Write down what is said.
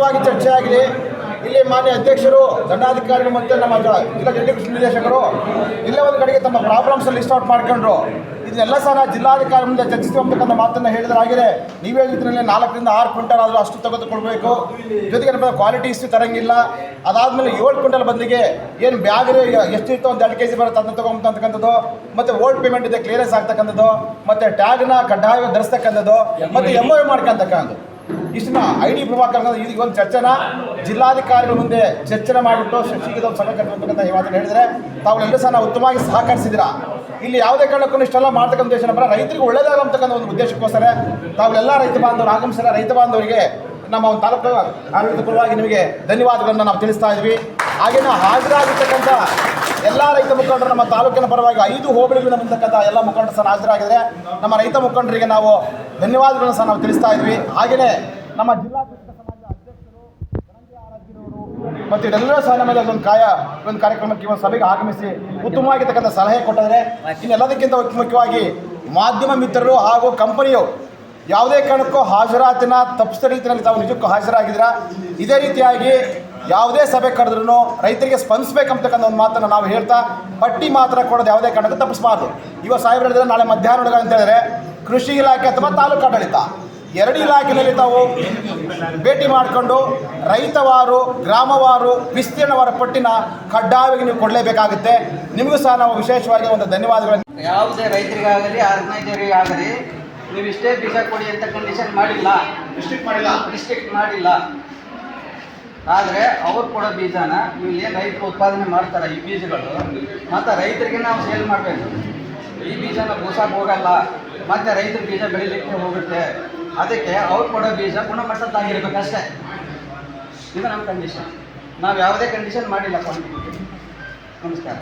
ಗಂಭೀರವಾಗಿ ಚರ್ಚೆ ಆಗಿದೆ. ಇಲ್ಲಿ ಮಾನ್ಯ ಅಧ್ಯಕ್ಷರು, ದಂಡಾಧಿಕಾರಿಗಳು ಮತ್ತು ನಮ್ಮ ಜಿಲ್ಲಾ ಕೃಷಿ ನಿರ್ದೇಶಕರು, ಇಲ್ಲೇ ಒಂದು ಕಡೆಗೆ ತಮ್ಮ ಪ್ರಾಬ್ಲಮ್ಸ್ ಲಿಸ್ಟ್ ಔಟ್ ಮಾಡ್ಕೊಂಡ್ರು. ಇದನ್ನೆಲ್ಲ ಸಹ ಜಿಲ್ಲಾಧಿಕಾರಿ ಮುಂದೆ ಚರ್ಚಿಸುವಂತಕ್ಕಂಥ ಮಾತನ್ನು ಹೇಳಿದ್ರಾಗಿದೆ. ನೀವೇ ಇದ್ರಲ್ಲಿ ನಾಲ್ಕರಿಂದ ಆರು ಕ್ವಿಂಟಲ್ ಆದರೂ ಅಷ್ಟು ತೆಗೆದುಕೊಳ್ಬೇಕು. ಜೊತೆಗೆ ನಮ್ಮ ಕ್ವಾಲಿಟಿ ಇಷ್ಟು ತರಂಗಿಲ್ಲ. ಅದಾದಮೇಲೆ ಏಳು ಕ್ವಿಂಟಲ್ ಬದಲಿಗೆ ಏನು ಬ್ಯಾಗ್ ಎಷ್ಟಿರ್ತೋ ಒಂದು ಎರಡು ಕೆ ಜಿ ಬರುತ್ತೆ ಅದನ್ನ ತಗೊಂಬಂತಕ್ಕಂಥದ್ದು ಮತ್ತು ಓಲ್ಡ್ ಪೇಮೆಂಟ್ ಇದೆ ಕ್ಲಿಯರೆನ್ಸ್ ಆಗ್ತಕ್ಕಂಥದ್ದು. ಮತ್ತು ಟ್ಯಾಗ್ನ ಕಡ್ಡಾಯವಾಗಿ ಧರಿಸ್ತಕ್ಕಂಥದ್ದು. ಮತ್ತು ಎಂ ಒ ಮಾಡ್ಕೊಂತಕ್ಕಂಥದ್ದು. ಇಷ್ಟನ್ನ ಐ ಡಿ ಪ್ರಭಾಕರ್ ಈಗ ಒಂದು ಚರ್ಚೆನ ಜಿಲ್ಲಾಧಿಕಾರಿಗಳ ಮುಂದೆ ಚರ್ಚೆ ಮಾಡಿಬಿಟ್ಟು ಶಿಕ್ಷಕದ ಒಂದು ಸಭೆ ಕಟ್ಟಬೇಕಂತ ಮಾತನ್ನು ಹೇಳಿದರೆ ತಾವುಗಳೆಲ್ಲರೂ ಸಹ ಉತ್ತಮವಾಗಿ ಸಹಕರಿಸಿದಿರಾ ಇಲ್ಲಿ ಯಾವುದೇ ಕಾರಣಕ್ಕೂ ಇಷ್ಟೆಲ್ಲ ಮಾಡ್ತಕ್ಕಂಥ ಉದ್ದೇಶ ಬರ ರೈತರಿಗೆ ಒಳ್ಳೇದಾಗಂತಕ್ಕಂಥ ಒಂದು ಉದ್ದೇಶಕ್ಕೋಸ್ಕರ ತಾವುಗಳೆಲ್ಲ ರೈತ ಬಾಂಧವರು, ಆಗಮಿಸಿದ ರೈತ ಬಾಂಧವರಿಗೆ ನಮ್ಮ ಒಂದು ತಾಲೂಕು ಆಡಳಿತ ಪರವಾಗಿ ನಿಮಗೆ ಧನ್ಯವಾದಗಳನ್ನು ನಾವು ತಿಳಿಸ್ತಾ ಇದ್ವಿ. ಹಾಗೆ ನಾವು ಹಾಜರಾಗಿರ್ತಕ್ಕಂಥ ಎಲ್ಲ ರೈತ ಮುಖಂಡರು ನಮ್ಮ ತಾಲೂಕಿನ ಪರವಾಗಿ ಐದು ಹೋಬಳಿಗಳಿಂದ ಬಂದಕ್ಕಂಥ ಎಲ್ಲ ಮುಖಂಡರು ಸಹ ಹಾಜರಾಗಿದ್ದಾರೆ. ನಮ್ಮ ರೈತ ಮುಖಂಡರಿಗೆ ನಾವು ಧನ್ಯವಾದಗಳನ್ನು ಸಹ ನಾವು ತಿಳಿಸ್ತಾ ಇದ್ವಿ. ಹಾಗೆಯೇ ನಮ್ಮ ಜಿಲ್ಲಾ ಮತ್ತು ಇದೆಲ್ಲರೂ ಸಹ ನಮಗೆ ಅದೊಂದು ಕಾಯ, ಒಂದು ಕಾರ್ಯಕ್ರಮಕ್ಕೆ ಒಂದು ಸಭೆಗೆ ಆಗಮಿಸಿ ಉತ್ತಮವಾಗಿರ್ತಕ್ಕಂಥ ಸಲಹೆ ಕೊಟ್ಟಿದ್ದಾರೆ. ಇನ್ನೆಲ್ಲದಕ್ಕಿಂತ ಮುಖ್ಯವಾಗಿ ಮಾಧ್ಯಮ ಮಿತ್ರರು ಹಾಗೂ ಕಂಪನಿಯು ಯಾವುದೇ ಕಾರಣಕ್ಕೂ ಹಾಜರಾತಿನ ತಪ್ಪಿಸಿದ ರೀತಿಯಲ್ಲಿ ತಾವು ನಿಜಕ್ಕೂ ಹಾಜರಾಗಿದ್ದೀರಾ? ಇದೇ ರೀತಿಯಾಗಿ ಯಾವುದೇ ಸಭೆ ಕರೆದ್ರೂ ರೈತರಿಗೆ ಸ್ಪಂದಿಸಬೇಕಂತಕ್ಕಂಥ ಒಂದು ಮಾತನ್ನು ನಾವು ಹೇಳ್ತಾ ಪಟ್ಟಿ ಮಾತ್ರ ಕೊಡೋದು ಯಾವುದೇ ಕಾರಣಕ್ಕೂ ತಪ್ಪಿಸಬಾರ್ದು. ಇವ ಸಾಹೇಬ್ರು ಹೇಳಿದ್ರೆ ನಾಳೆ ಮಧ್ಯಾಹ್ನ ಹುಡುಗ ಅಂತ ಹೇಳಿದ್ರೆ ಕೃಷಿ ಇಲಾಖೆ ಅಥವಾ ತಾಲೂಕು ಆಡಳಿತ ಎರಡು ಇಲಾಖೆಯಲ್ಲಿ ತಾವು ಭೇಟಿ ಮಾಡಿಕೊಂಡು ರೈತವಾರು ಗ್ರಾಮವಾರು ವಿಸ್ತೀರ್ಣವಾರ ಪಟ್ಟಿನ ಕಡ್ಡಾಯವಾಗಿ ನೀವು ಕೊಡಲೇಬೇಕಾಗುತ್ತೆ. ನಿಮಗೂ ಸಹ ನಾವು ವಿಶೇಷವಾಗಿ ಒಂದು ಧನ್ಯವಾದಗಳನ್ನು ಯಾವುದೇ ರೈತರಿಗಾಗಲಿ ಆರ್ಗನೈಸರಿಗಾಗಲಿ ನೀವು ಇಷ್ಟೇ ಬೀಜ ಕೊಡಿ ಅಂತ ಕಂಡೀಷನ್ ಮಾಡಿಲ್ಲ. ಡಿಸ್ಟ್ರಿಕ್ಟ್ ಮಾಡಿಲ್ಲ. ಡಿಸ್ಟ್ರಿಕ್ಟ್ ಮಾಡಿಲ್ಲ. ಆದರೆ ಅವ್ರು ಕೊಡೋ ಬೀಜನ ನೀವು ಏನು ರೈತರು ಉತ್ಪಾದನೆ ಮಾಡ್ತಾರೆ ಈ ಬೀಜಗಳು, ಮತ್ತು ರೈತರಿಗೆ ನಾವು ಸೇಲ್ ಮಾಡಬೇಕು. ಈ ಬೀಜನ ಬೂಸಕ್ಕೆ ಹೋಗಲ್ಲ, ಮತ್ತು ರೈತರ ಬೀಜ ಬೆಳಿಲಿಕ್ಕೆ ಹೋಗುತ್ತೆ. ಅದಕ್ಕೆ ಅವ್ರು ಕೊಡೋ ಬೀಜ ಗುಣಮಟ್ಟದ್ದಾಗಿರ್ಬೇಕಷ್ಟೇ. ಇದು ನಮ್ಮ ಕಂಡೀಷನ್ ನಾವು ಯಾವುದೇ ಕಂಡೀಷನ್ ಮಾಡಿಲ್ಲ ನಮಸ್ಕಾರ.